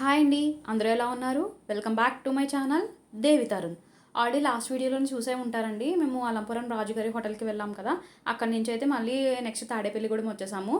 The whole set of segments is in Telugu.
హాయ్ అండి అందరూ ఎలా ఉన్నారు? Welcome back to my channel Devi Tarun already last వీడియోలో చూసే ఉంటారండి. మేము అలంపురం రాజుగారి హోటల్కి వెళ్ళాం కదా. అక్కడి నుంచి అయితే మళ్ళీ నెక్స్ట్ తాడేపల్లిగూడెం వచ్చేసాము.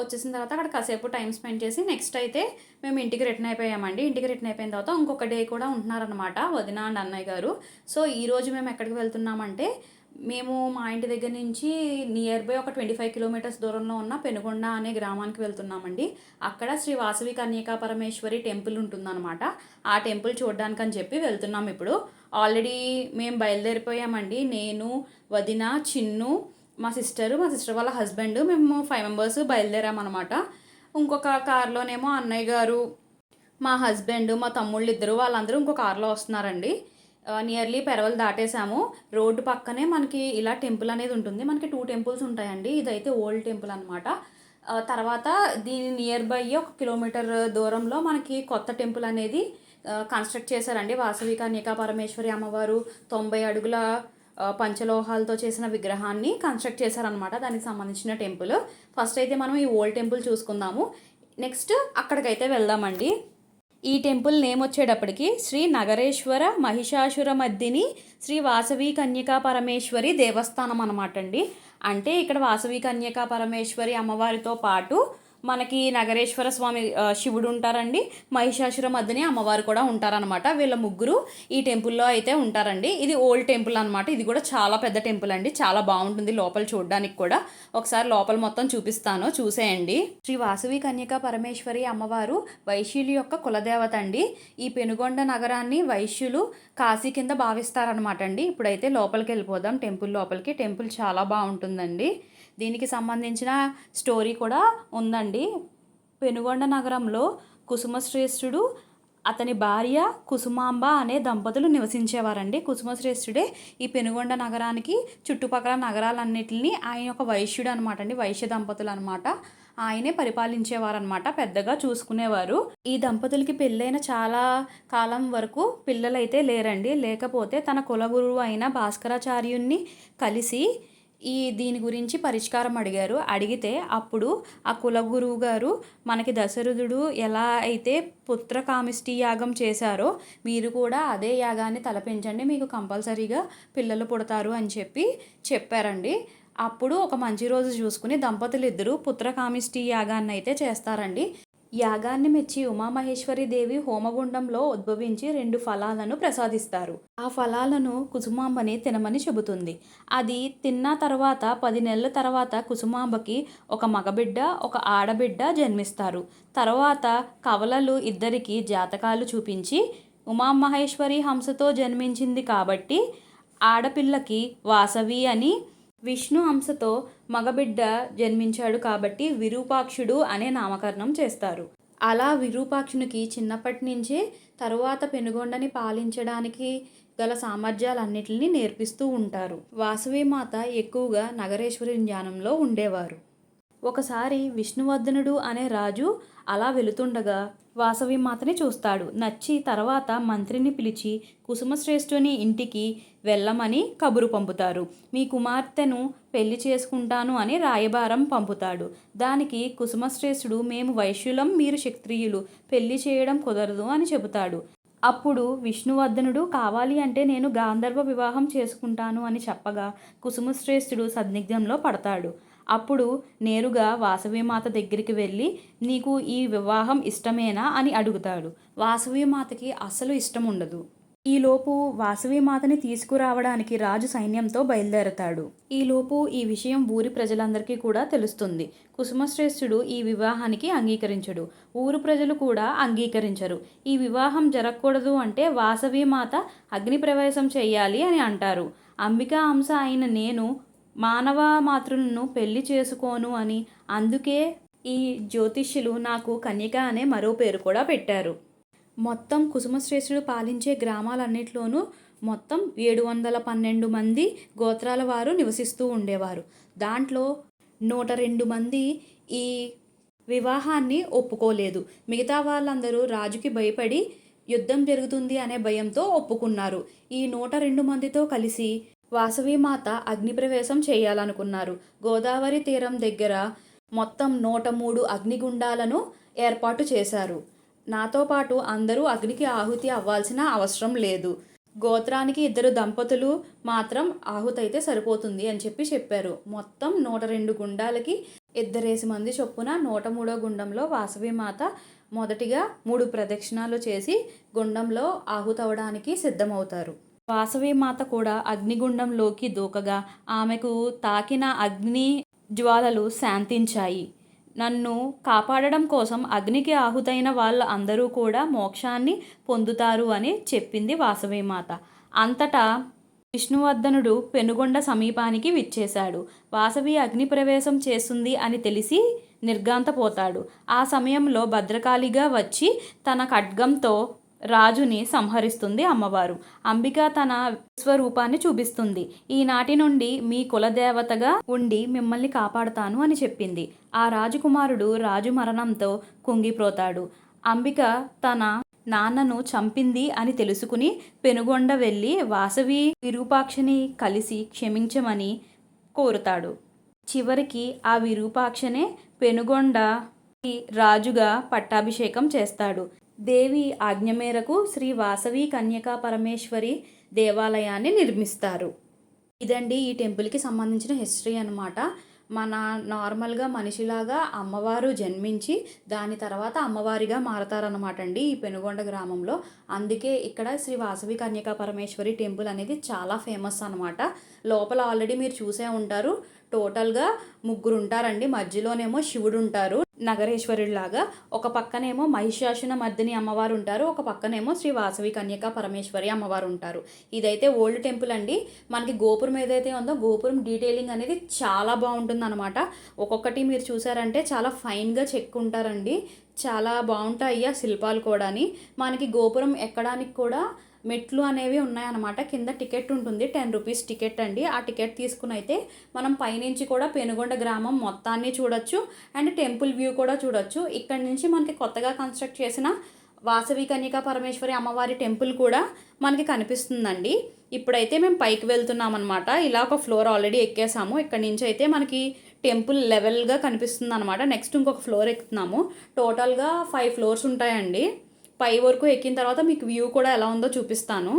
వచ్చేసిన తర్వాత అక్కడ కాసేపు టైం స్పెండ్ చేసి నెక్స్ట్ అయితే మేము ఇంటికి రిటర్న్ అయిపోయామండి. ఇంటికి రిటర్న్ అయిపోయిన తర్వాత ఇంకొక డే కూడా ఉంటున్నారనమాట వదిన అండ్ అన్నయ్య గారు. సో ఈరోజు మేము ఎక్కడికి వెళ్తున్నామంటే మేము మా ఇంటి దగ్గర నుంచి నియర్ బై ఒక ట్వంటీ ఫైవ్ కిలోమీటర్స్ దూరంలో ఉన్న పెనుగొండ అనే గ్రామానికి వెళ్తున్నామండి. అక్కడ శ్రీ వాసవి కన్యకా పరమేశ్వరి టెంపుల్ ఉంటుందన్నమాట. ఆ టెంపుల్ చూడడానికి అని చెప్పి వెళ్తున్నాం ఇప్పుడు. ఆల్రెడీ మేము బయలుదేరిపోయామండి. నేను వదిన చిన్ను మా సిస్టరు మా సిస్టర్ వాళ్ళ హస్బెండ్ మేము ఫైవ్ మెంబర్స్ బయలుదేరామన్నమాట. ఇంకొక కార్లోనేమో అన్నయ్య గారు మా హస్బెండ్ మా తమ్ముళ్ళు ఇద్దరు వాళ్ళందరూ ఇంకో కార్లో వస్తున్నారండి. నియర్లీ పెరవలు దాటేసాము రోడ్డు పక్కనే మనకి ఇలా టెంపుల్ అనేది ఉంటుంది. మనకి టూ టెంపుల్స్ ఉంటాయండి. ఇదైతే ఓల్డ్ టెంపుల్ అనమాట తర్వాత దీని నియర్ బై ఒక కిలోమీటర్ దూరంలో మనకి కొత్త టెంపుల్ అనేది కన్స్ట్రక్ట్ చేశారండి. వాసవి కన్యకా పరమేశ్వరి అమ్మవారు తొంభై అడుగుల పంచలోహాలతో చేసిన విగ్రహాన్ని కన్స్ట్రక్ట్ చేశారనమాట దానికి సంబంధించిన టెంపుల్ ఫస్ట్ అయితే మనం ఈ ఓల్డ్ టెంపుల్ చూసుకుందాము. నెక్స్ట్ అక్కడికైతే వెళ్దామండి. ఈ టెంపుల్ నేమ్ వచ్చేటప్పటికి శ్రీ నగరేశ్వర మహిషాసుర మద్దిని శ్రీ వాసవి కన్యకా పరమేశ్వరి దేవస్థానం అనమాట అండి అంటే ఇక్కడ వాసవి కన్యకా పరమేశ్వరి అమ్మవారితో పాటు మనకి నగరేశ్వర స్వామి శివుడు ఉంటారండి. మహిషాసుర మధ్యనే అమ్మవారు కూడా ఉంటారనమాట వీళ్ళ ముగ్గురు ఈ టెంపుల్లో అయితే ఉంటారండి. ఇది ఓల్డ్ టెంపుల్ అనమాట ఇది కూడా చాలా పెద్ద టెంపుల్ అండి. చాలా బాగుంటుంది లోపల చూడడానికి కూడా. ఒకసారి లోపల మొత్తం చూపిస్తాను. చూసేయండి. శ్రీ వాసవి కన్యకా పరమేశ్వరి అమ్మవారు వైశ్యుల యొక్క కులదేవత అండి. ఈ పెనుగొండ నగరాన్ని వైశ్యులు కాశీ కింద భావిస్తారనమాట అండి. ఇప్పుడైతే లోపలికి వెళ్ళిపోదాం. టెంపుల్ లోపలికి. టెంపుల్ చాలా బాగుంటుందండి. దీనికి సంబంధించిన స్టోరీ కూడా ఉందండి. పెనుగొండ నగరంలో కుసుమశ్రేష్ఠుడు అతని భార్య కుసుమాంబ అనే దంపతులు నివసించేవారండి. కుసుమశ్రేష్ఠుడే ఈ పెనుగొండ నగరానికి చుట్టుపక్కల నగరాలన్నింటినీ ఆయన ఒక వైశ్యుడు అనమాట అండి వైశ్య దంపతులు అనమాట ఆయనే పరిపాలించేవారనమాట పెద్దగా చూసుకునేవారు. ఈ దంపతులకి పెళ్ళైన చాలా కాలం వరకు పిల్లలైతే లేరండి. లేకపోతే తన కులగురువు అయిన భాస్కరాచార్యుణ్ణి కలిసి ఈ దీని గురించి పరిష్కారం అడిగారు. అడిగితే అప్పుడు ఆ కులగురువు గారు మనకి దశరథుడు ఎలా అయితే పుత్రకామిష్టి యాగం చేశారో మీరు కూడా అదే యాగాన్ని తలపించండి. మీకు కంపల్సరీగా పిల్లలు పుడతారు అని చెప్పి చెప్పారండి. అప్పుడు ఒక మంచి రోజు చూసుకుని దంపతులు ఇద్దరు పుత్రకామిష్టి యాగాన్ని అయితే చేస్తారండి. యాగాన్ని మెచ్చి ఉమామహేశ్వరి దేవి హోమగుండంలో ఉద్భవించి రెండు ఫలాలను ప్రసాదిస్తారు. ఆ ఫలాలను కుసుమాంబని తినమని చెబుతుంది. అది తిన్న తర్వాత పది నెలల తర్వాత కుసుమాంబకి ఒక మగబిడ్డ ఒక ఆడబిడ్డ జన్మిస్తారు. తర్వాత కవలలు ఇద్దరికి జాతకాలు చూపించి ఉమామహేశ్వరి హంసతో జన్మించింది కాబట్టి ఆడపిల్లకి వాసవి అని విష్ణు అంశతో మగబిడ్డ జన్మించాడు కాబట్టి విరూపాక్షుడు అనే నామకరణం చేస్తారు. అలా విరూపాక్షునికి చిన్నప్పటి నుంచే తరువాత పెనుగొండని పాలించడానికి గల సామర్థ్యాలన్నిటిని నేర్పిస్తూ ఉంటారు. వాసవిమాత ఎక్కువగా నగరేశ్వరి జ్ఞానంలో ఉండేవారు. ఒకసారి విష్ణువర్ధనుడు అనే రాజు అలా వెళుతుండగా వాసవి మాతని చూస్తాడు. నచ్చి తర్వాత మంత్రిని పిలిచి కుసుమశ్రేష్ఠుని ఇంటికి వెళ్ళమని కబురు పంపుతారు. మీ కుమార్తెను పెళ్ళి చేసుకుంటాను అని రాయబారం పంపుతాడు. దానికి కుసుమశ్రేష్ఠుడు మేము వైశ్యులం మీరు క్షత్రియులు పెళ్ళి చేయడం కుదరదు అని చెబుతాడు. అప్పుడు విష్ణువర్ధనుడు కావాలి అంటే నేను గాంధర్వ వివాహం చేసుకుంటాను అని చెప్పగా కుసుమశ్రేష్ఠుడు సందిగ్ధంలో పడతాడు. అప్పుడు నేరుగా వాసవిమాత దగ్గరికి వెళ్ళి నీకు ఈ వివాహం ఇష్టమేనా? అని అడుగుతాడు. వాసవిమాతకి అసలు ఇష్టం ఉండదు ఈలోపు వాసవిమాతని తీసుకురావడానికి రాజు సైన్యంతో బయలుదేరతాడు. ఈలోపు ఈ విషయం ఊరి ప్రజలందరికీ కూడా తెలుస్తుంది. కుసుమశ్రేష్ఠుడు ఈ వివాహానికి అంగీకరించడు. ఊరు ప్రజలు కూడా అంగీకరించరు. ఈ వివాహం జరగకూడదు అంటే వాసవిమాత అగ్ని ప్రవేశం చేయాలి అని అంటారు. అంబికా అంశ అయిన నేను మానవ మాతృలను పెళ్ళి చేసుకోను అని అందుకే ఈ జ్యోతిష్యులు నాకు కన్యక అనే మరో పేరు కూడా పెట్టారు. మొత్తం కుసుమశ్రేష్ఠుడు పాలించే గ్రామాలన్నింటిలోనూ మొత్తం ఏడు వందల పన్నెండు మంది గోత్రాల వారు నివసిస్తూ ఉండేవారు. దాంట్లో నూట రెండు మంది ఈ వివాహాన్ని ఒప్పుకోలేదు. మిగతా వాళ్ళందరూ రాజుకి భయపడి యుద్ధం జరుగుతుంది అనే భయంతో ఒప్పుకున్నారు. ఈ నూట రెండు మందితో కలిసి వాసవిమాత అగ్నిప్రవేశం చేయాలనుకున్నారు. గోదావరి తీరం దగ్గర మొత్తం నూట మూడు అగ్నిగుండాలను ఏర్పాటు చేశారు. నాతో పాటు అందరూ అగ్నికి ఆహుతి అవ్వాల్సిన అవసరం లేదు. గోత్రానికి ఇద్దరు దంపతులు మాత్రం ఆహుతైతే సరిపోతుంది అని చెప్పి చెప్పారు. మొత్తం నూట రెండు గుండాలకి ఇద్దరేసి మంది చొప్పున నూట మూడో గుండంలో వాసవి మాత మొదటిగా మూడు ప్రదక్షిణాలు చేసి గుండంలో ఆహుతవడానికి సిద్ధమవుతారు. వాసవి మాత కూడా అగ్నిగుండంలోకి దూకగా ఆమెకు తాకిన అగ్ని జ్వాలలు శాంతించాయి. నన్ను కాపాడడం కోసం అగ్నికి ఆహుతైన వాళ్ళు అందరూ కూడా మోక్షాన్ని పొందుతారు అని చెప్పింది వాసవిమాత. అంతటా విష్ణువర్ధనుడు పెనుగొండ సమీపానికి విచ్చేశాడు. వాసవి అగ్ని ప్రవేశం చేస్తుంది అని తెలిసి నిర్గాంతపోతాడు ఆ సమయంలో భద్రకాళిగా వచ్చి తన ఖడ్గంతో రాజుని సంహరిస్తుంది అమ్మవారు. అంబిక తన స్వరూపాన్ని చూపిస్తుంది. ఈనాటి నుండి మీ కులదేవతగా ఉండి మిమ్మల్ని కాపాడుతాను అని చెప్పింది. ఆ రాజకుమారుడు రాజు మరణంతో కుంగిపోతాడు. అంబిక తన నాన్నను చంపింది అని తెలుసుకుని పెనుగొండ వెళ్ళి వాసవి విరూపాక్షని కలిసి క్షమించమని కోరుతాడు. చివరికి ఆ విరూపాక్షనే పెనుగొండ రాజుగా పట్టాభిషేకం చేస్తాడు. దేవి ఆజ్ఞ మేరకు శ్రీ వాసవి కన్యకా పరమేశ్వరి దేవాలయాన్ని నిర్మిస్తారు. ఇదండి ఈ టెంపుల్కి సంబంధించిన హిస్టరీ అనమాట మన నార్మల్గా మనిషిలాగా అమ్మవారు జన్మించి దాని తర్వాత అమ్మవారిగా మారతారనమాట అండి ఈ పెనుగొండ గ్రామంలో. అందుకే ఇక్కడ శ్రీ వాసవి కన్యకా పరమేశ్వరి టెంపుల్ అనేది చాలా ఫేమస్ అనమాట లోపల ఆల్రెడీ మీరు చూసే ఉంటారు. టోటల్గా ముగ్గురు ఉంటారండి మధ్యలోనేమో శివుడు ఉంటారు నగరేశ్వరుడిలాగా. ఒక పక్కనేమో మహిషాసున మర్దిని అమ్మవారు ఉంటారు ఒక పక్కనేమో శ్రీ వాసవి కన్యక పరమేశ్వరి అమ్మవారు ఉంటారు ఇదైతే ఓల్డ్ టెంపుల్ అండి. మనకి గోపురం ఏదైతే ఉందో గోపురం డీటెయిలింగ్ అనేది చాలా బాగుంటుంది అనమాట ఒక్కొక్కటి మీరు చూసారంటే చాలా ఫైన్గా చెక్కుంటారండి. చాలా బాగుంటాయి ఆ శిల్పాలు కూడాని. మనకి గోపురం ఎక్కడానికి కూడా మెట్లు అనేవి ఉన్నాయన్నమాట. కింద టికెట్ ఉంటుంది. టెన్ రూపీస్ టికెట్ అండి. ఆ టికెట్ తీసుకుని అయితే మనం పైనుంచి కూడా పెనుగొండ గ్రామం మొత్తాన్ని చూడొచ్చు. అండ్ టెంపుల్ వ్యూ కూడా చూడొచ్చు. ఇక్కడ నుంచి మనకి కొత్తగా కన్స్ట్రక్ట్ చేసిన వాసవి కన్యకా పరమేశ్వరి అమ్మవారి టెంపుల్ కూడా మనకి కనిపిస్తుందండి. ఇప్పుడైతే మేము పైకి వెళ్తున్నాం అనమాట ఇలా ఒక ఫ్లోర్ ఆల్రెడీ ఎక్కేసాము. ఇక్కడ నుంచి అయితే మనకి టెంపుల్ లెవెల్గా కనిపిస్తుంది అనమాట నెక్స్ట్ ఇంకొక ఫ్లోర్ ఎక్కుతున్నాము. టోటల్గా ఫైవ్ ఫ్లోర్స్ ఉంటాయండి. పై వరకు ఎక్కిన తర్వాత మీకు వ్యూ కూడా ఎలా ఉందో చూపిస్తాను.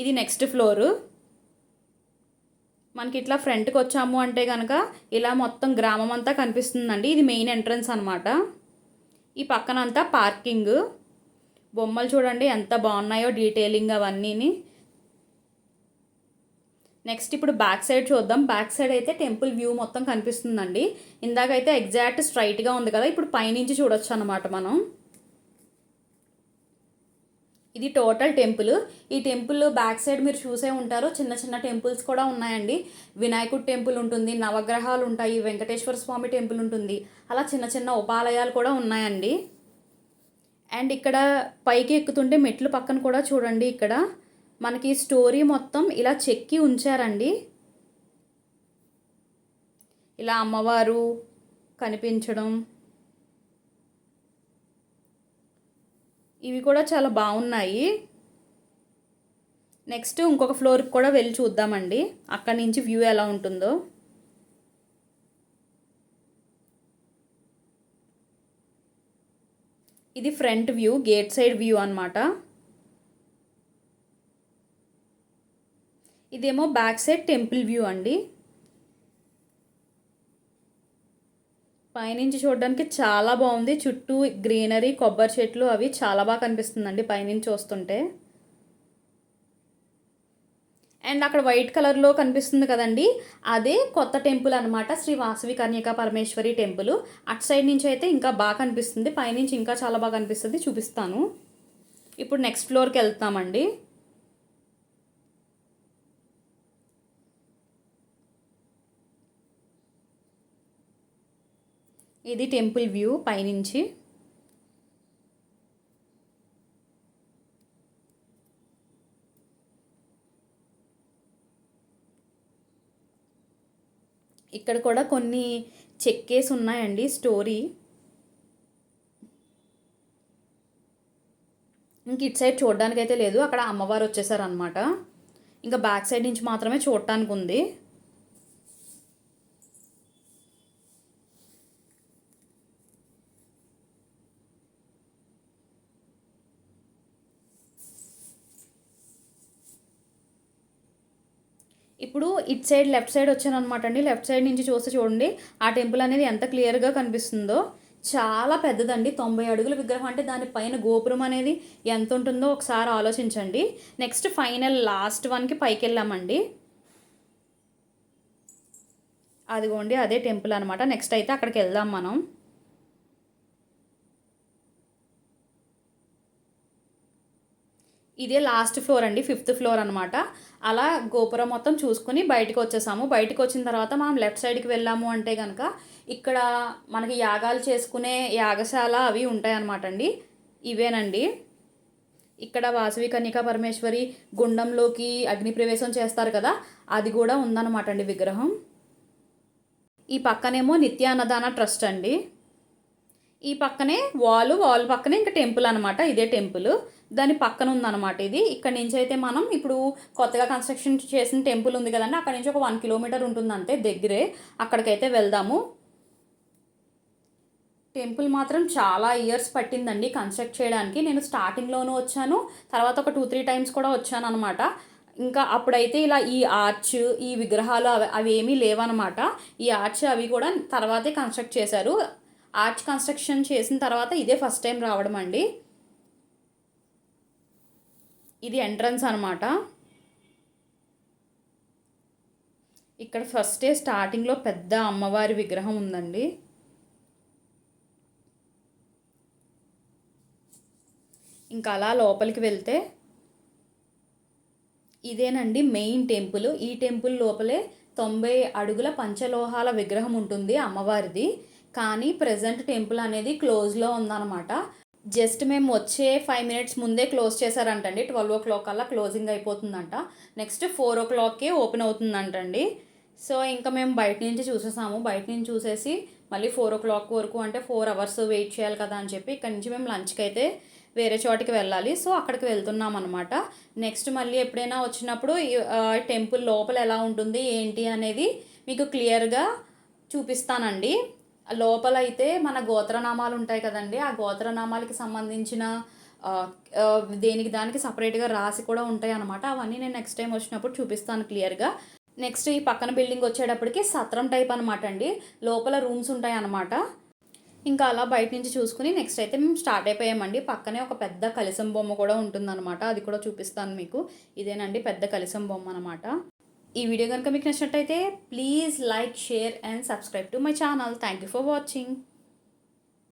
ఇది నెక్స్ట్ ఫ్లోరు. మనకి ఇట్లా ఫ్రంట్కి వచ్చాము అంటే కనుక ఇలా మొత్తం గ్రామం అంతా కనిపిస్తుందండి. ఇది మెయిన్ ఎంట్రన్స్ అనమాట ఈ పక్కనంతా పార్కింగ్. బొమ్మలు చూడండి ఎంత బాగున్నాయో డీటెయిలింగ్ అవన్నీని. నెక్స్ట్ ఇప్పుడు బ్యాక్ సైడ్ చూద్దాం. బ్యాక్ సైడ్ అయితే టెంపుల్ వ్యూ మొత్తం కనిపిస్తుందండి. ఇందాకైతే ఎగ్జాక్ట్ స్ట్రైట్గా ఉంది కదా. ఇప్పుడు పైనుంచి చూడొచ్చు అనమాట మనం. ఇది టోటల్ టెంపుల్. ఈ టెంపుల్ బ్యాక్ సైడ్ మీరు చూసే ఉంటారు. చిన్న చిన్న టెంపుల్స్ కూడా ఉన్నాయండి. వినాయకుడు టెంపుల్ ఉంటుంది నవగ్రహాలు ఉంటాయి వెంకటేశ్వర స్వామి టెంపుల్ ఉంటుంది. అలా చిన్న చిన్న ఉపాలయాలు కూడా ఉన్నాయండి. అండ్ ఇక్కడ పైకి ఎక్కుతుంటే మెట్లు పక్కన కూడా చూడండి ఇక్కడ. మనకి స్టోరీ మొత్తం ఇలా చెక్కి ఉంచారండి. ఇలా అమ్మవారు కనిపించడం ఇవి కూడా చాలా బాగున్నాయి. నెక్స్ట్ ఇంకొక ఫ్లోర్కి కూడా వెళ్ళి చూద్దామండి. అక్కడి నుంచి వ్యూ ఎలా ఉంటుందో. ఇది front view gate side view అనమాట ఇదేమో బ్యాక్ సైడ్ టెంపుల్ వ్యూ అండి. పైనుంచి చూడడానికి చాలా బాగుంది. చుట్టూ గ్రీనరీ కొబ్బరి చెట్లు అవి చాలా బాగా కనిపిస్తుందండి పైనుంచి చూస్తుంటే. అండ్ అక్కడ వైట్ కలర్లో కనిపిస్తుంది కదండి. అదే కొత్త టెంపుల్ అనమాట శ్రీ వాసవి కన్యకా పరమేశ్వరి టెంపుల్. అటు సైడ్ నుంచి అయితే ఇంకా బాగా కనిపిస్తుంది. పైనుంచి ఇంకా చాలా బాగా కనిపిస్తుంది. చూపిస్తాను. ఇప్పుడు నెక్స్ట్ ఫ్లోర్కి వెళ్తామండి. ఇది టెంపుల్ వ్యూ పైనుంచి. ఇక్కడ కూడా కొన్ని చెక్కేసి ఉన్నాయండి స్టోరీ. ఇంక ఇటు సైడ్ చూడడానికి అయితే లేదు అక్కడ అమ్మవారు వచ్చేసారనమాట ఇంకా బ్యాక్ సైడ్ నుంచి మాత్రమే చూడటానికి ఉంది ఇప్పుడు ఇట్ సైడ్ లెఫ్ట్ సైడ్ వచ్చాను అనమాట అండి. లెఫ్ట్ సైడ్ నుంచి చూస్తే చూడండి ఆ టెంపుల్ అనేది ఎంత క్లియర్గా కనిపిస్తుందో. చాలా పెద్దదండి. తొంభై అడుగుల విగ్రహం అంటే దానిపైన గోపురం అనేది ఎంత ఉంటుందో ఒకసారి ఆలోచించండి. నెక్స్ట్ ఫైనల్ లాస్ట్ వన్కి పైకి వెళ్ళామండి. అదిగోండి అదే టెంపుల్ అనమాట నెక్స్ట్ అయితే అక్కడికి వెళ్దాం మనం. ఇదే లాస్ట్ ఫ్లోర్ అండి ఫిఫ్త్ ఫ్లోర్ అనమాట అలా గోపురం మొత్తం చూసుకుని బయటకు వచ్చేసాము. బయటకు వచ్చిన తర్వాత మనం లెఫ్ట్ సైడ్కి వెళ్ళాము అంటే కనుక ఇక్కడ మనకి యాగాలు చేసుకునే యాగశాల అవి ఉంటాయన్నమాట అండి. ఇవేనండి. ఇక్కడ వాసవి కన్యకా పరమేశ్వరి గుండంలోకి అగ్ని ప్రవేశం చేస్తారు కదా అది కూడా ఉందన్నమాట అండి విగ్రహం. ఈ పక్కనేమో నిత్యాన్నదాన ట్రస్ట్ అండి. ఈ పక్కనే వాల్ వాల్ పక్కనే ఇంకా టెంపుల్ అనమాట ఇదే టెంపుల్. దాని పక్కన ఉందన్నమాట ఇది. ఇక్కడ నుంచి అయితే మనం ఇప్పుడు కొత్తగా కన్స్ట్రక్షన్ చేసిన టెంపుల్ ఉంది కదండి అక్కడ నుంచి ఒక వన్ కిలోమీటర్ ఉంటుంది అంతే దగ్గరే. అక్కడికైతే వెళ్దాము. టెంపుల్ మాత్రం చాలా ఇయర్స్ పట్టిందండి కన్స్ట్రక్ట్ చేయడానికి. నేను స్టార్టింగ్లోనూ వచ్చాను తర్వాత ఒక టూ త్రీ టైమ్స్ కూడా వచ్చాను అనమాట ఇంకా అప్పుడైతే ఇలా ఈ ఆర్చ్ ఈ విగ్రహాలు అవి అవి ఏమీ లేవన్నమాట. ఈ ఆర్చ్ అవి కూడా తర్వాతే కన్స్ట్రక్ట్ చేశారు. ఆర్చ్ కన్స్ట్రక్షన్ చేసిన తర్వాత ఇదే ఫస్ట్ టైం రావడం అండి. ఇది ఎంట్రన్స్ అనమాట ఇక్కడ ఫస్ట్ డే స్టార్టింగ్లో పెద్ద అమ్మవారి విగ్రహం ఉందండి. ఇంకా అలా లోపలికి వెళ్తే ఇదేనండి మెయిన్ టెంపుల్. ఈ టెంపుల్ లోపలే తొంభై అడుగుల పంచలోహాల విగ్రహం ఉంటుంది అమ్మవారిది. కానీ ప్రజెంట్ టెంపుల్ అనేది క్లోజ్లో ఉందన్నమాట. జస్ట్ మేము వచ్చే ఫైవ్ మినిట్స్ ముందే క్లోజ్ చేశారంటండి. ట్వెల్వ్ ఓ క్లాక్ అలా క్లోజింగ్ అయిపోతుందంట. నెక్స్ట్ ఫోర్ ఓ క్లాక్కే ఓపెన్ అవుతుందంటండి. సో ఇంకా మేము బయట నుంచి చూసేసాము. బయట నుంచి చూసేసి మళ్ళీ ఫోర్ ఓ క్లాక్ వరకు అంటే ఫోర్ అవర్స్ వెయిట్ చేయాలి కదా అని చెప్పి ఇక్కడ నుంచి మేము లంచ్కి అయితే వేరే చోటికి వెళ్ళాలి. సో అక్కడికి వెళ్తున్నాం అనమాట నెక్స్ట్ మళ్ళీ ఎప్పుడైనా వచ్చినప్పుడు టెంపుల్ లోపల ఎలా ఉంటుంది ఏంటి అనేది మీకు క్లియర్గా చూపిస్తానండి. లోపల అయితే మన గోత్రనామాలు ఉంటాయి కదండి. ఆ గోత్రనామాలకి సంబంధించిన దేనికి దానికి సపరేట్గా రాసి కూడా ఉంటాయి అనమాట అవన్నీ నేను నెక్స్ట్ టైం వచ్చినప్పుడు చూపిస్తాను క్లియర్గా. నెక్స్ట్ ఈ పక్కన బిల్డింగ్ వచ్చేటప్పటికి సత్రం టైప్ అనమాట అండి. లోపల రూమ్స్ ఉంటాయి అనమాట ఇంకా అలా బయట నుంచి చూసుకుని నెక్స్ట్ అయితే మేము స్టార్ట్ అయిపోయామండి. పక్కనే ఒక పెద్ద కలిసం బొమ్మ కూడా ఉంటుందన్నమాట. అది కూడా చూపిస్తాను మీకు. ఇదేనండి పెద్ద కలిసం బొమ్మ అనమాట ఈ వీడియో కనుక మీకు నచ్చినట్టయితే please like share and subscribe to my channel thank you for watching